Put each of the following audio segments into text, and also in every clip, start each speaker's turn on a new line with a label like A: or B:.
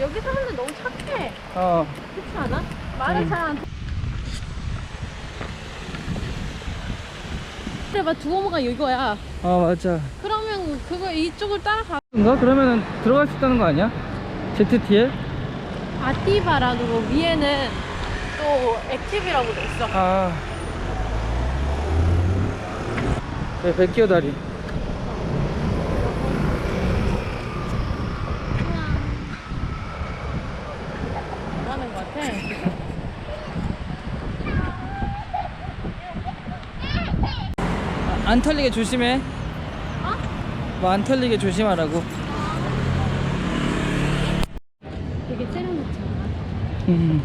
A: 여기 사람들 너무 착해.
B: 어.
A: 그렇지 않아? 말을
B: 음.
A: 잘안 그래 봐 두오모가 이거야.
B: 아 맞아.
A: 그러면 그거 이쪽을 따라가.
B: 인가 그러면은 들어갈 수 있다는 거 아니야? ZT에?
A: 아티바라고 위에는 또 액티브라고 돼 있어.
B: 아. 네, 백기어 다리.
A: 하는 것 같아.
B: 안 털리게 조심해.
A: 어?
B: 뭐안 털리게 조심하라고.
A: 되게 세련됐지 않아?
B: 음.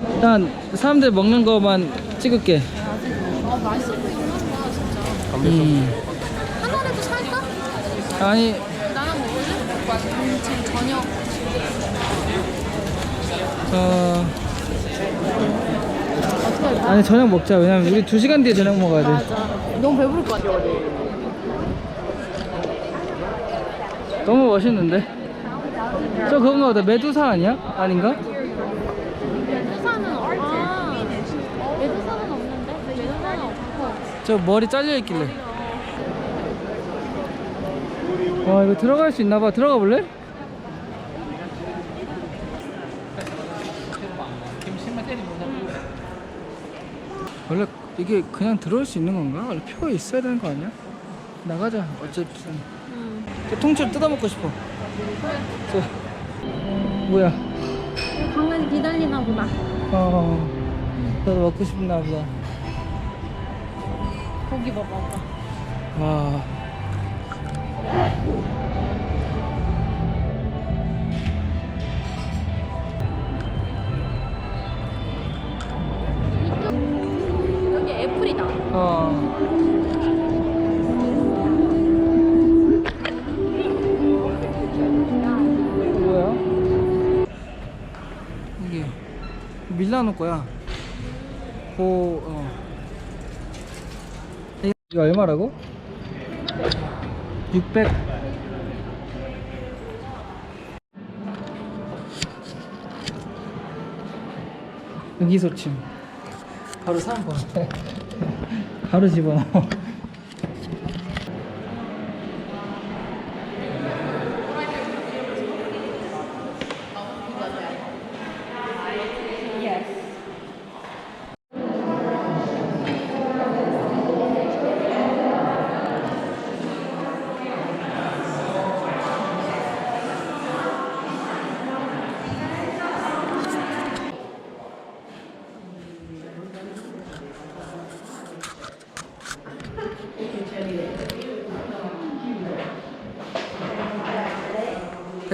B: 일단 사람들 먹는 거만 찍을게.
A: 아 맛있어 보이긴 한다 진짜.
B: 음.
A: 하나라도 살까?
B: 아니
A: 나랑 먹을래? 음, 지금 저녁.
B: 어
A: 어떻게 할까?
B: 아니 저녁 먹자. 왜냐면 우리 2 시간 뒤에 저녁 먹어야 돼.
A: 맞아. 너무 배부를 것 같아.
B: 너무 멋있는데? 저 그건가 보다. 메두사 아니야? 아닌가?
A: 메두사는 아 메두사는 없는데? 메두사는 없고.
B: 저 머리 잘려 있길래. 와 이거 들어갈 수 있나 봐. 들어가 볼래? 원래 이게 그냥 들어올 수 있는 건가? 원래 표가 있어야 되는 거 아니야? 나가자. 어차피
A: 음.
B: 저 통째로 뜯어먹고 싶어. 저 뭐야?
A: 강아지 기다리나 보다.
B: 어, 나도 먹고 싶나 보다.
A: 고기 먹어봐.
B: 와.
A: 애플이다.
B: 어. 뭐야? 이게 밀라노 거야. 고 어. 이거 얼마라고? 600. 의기소침. 바로 3번. 바로 집어넣어.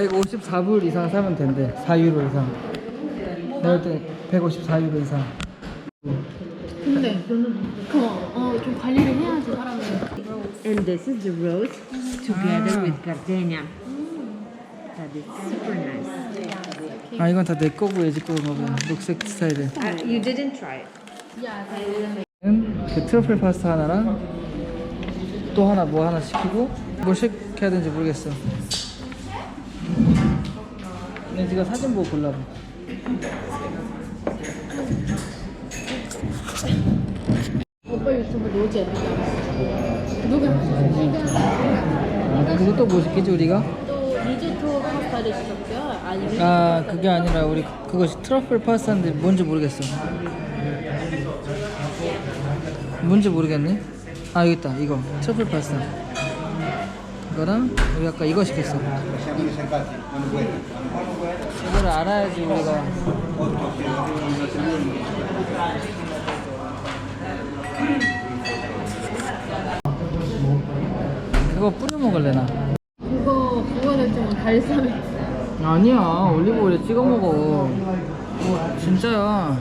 B: (154불) 이상 사면 된대 (4유로) 이상 내가 볼때 (154유로) 이상
A: 근데 어, 좀 관리를 해야지 사람을.
C: And this is the rose together with gardenia. That is super nice.
B: 아 이건 다 내 거고 얘집 거인가 보다 녹색 스타일은
C: Uh, you didn't try it.
B: 그 트러플 파스타 하나랑 또 하나 뭐 하나 시키고 뭘 시켜야 되는지 모르겠어 렌즈가 사진 보고 골라봐
A: 오빠 유튜브 로제 누가
B: 아, 그리고 또뭐 우리가?
A: 또 리조토 파스타를 시켰고요. 아니면
B: 아 그게 아니라 우리 그것이 트러플 파스타인데 뭔지 모르겠어. 뭔지 모르겠네. 아 여기 있다 이거. 트러플 파스타 이거랑 우리 아까 이거 시켰어. 이거를 알아야지 우리가. 그거 뿌려 먹을래나?
A: 그거 그거 될 때면 발사믹.
B: 아니야 올리브 오일에 찍어 먹어. 뭐 진짜야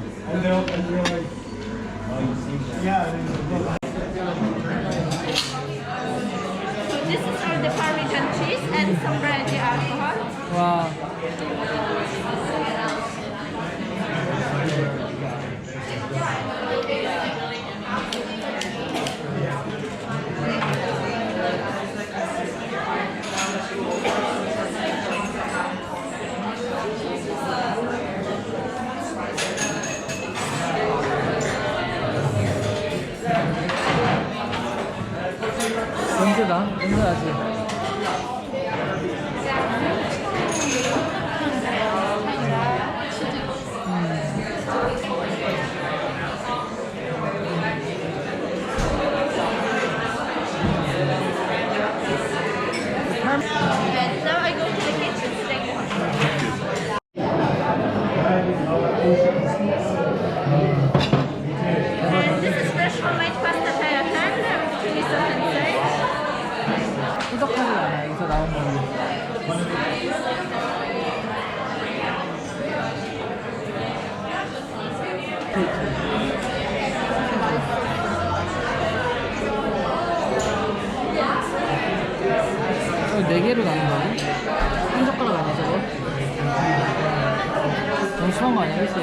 D: This is for the Parmesan cheese and some brandy alcohol.
B: Wow. 냄 나지.
D: And now I go to the kitchen to take one. And this is fresh homemade pasta tagliatelle with chili sauce and sage.
B: 꾸덕하지 않아. 여기서 나온 거. 어, 네 개로 나눈 거야? 한 젓가락 아니야 저거? 너무 심한 거 아니야? 글쎄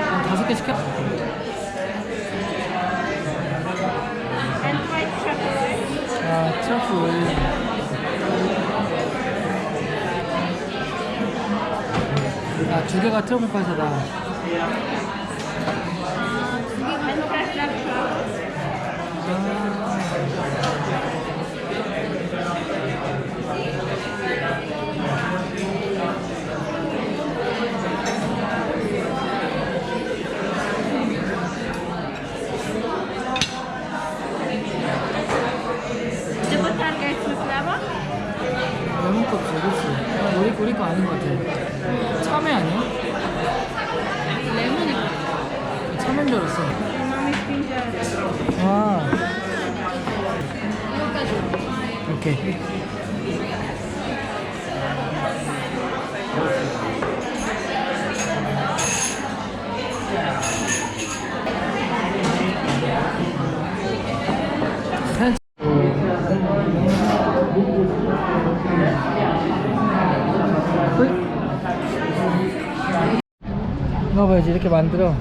B: 한 다섯 개 시켜? 아 트러플 오일 아 두 개가 트러플 우리, 우리 거 아닌 것 같아 참외 아니야? 오케이 한- hui. 이거 봐야지 이렇게 만들어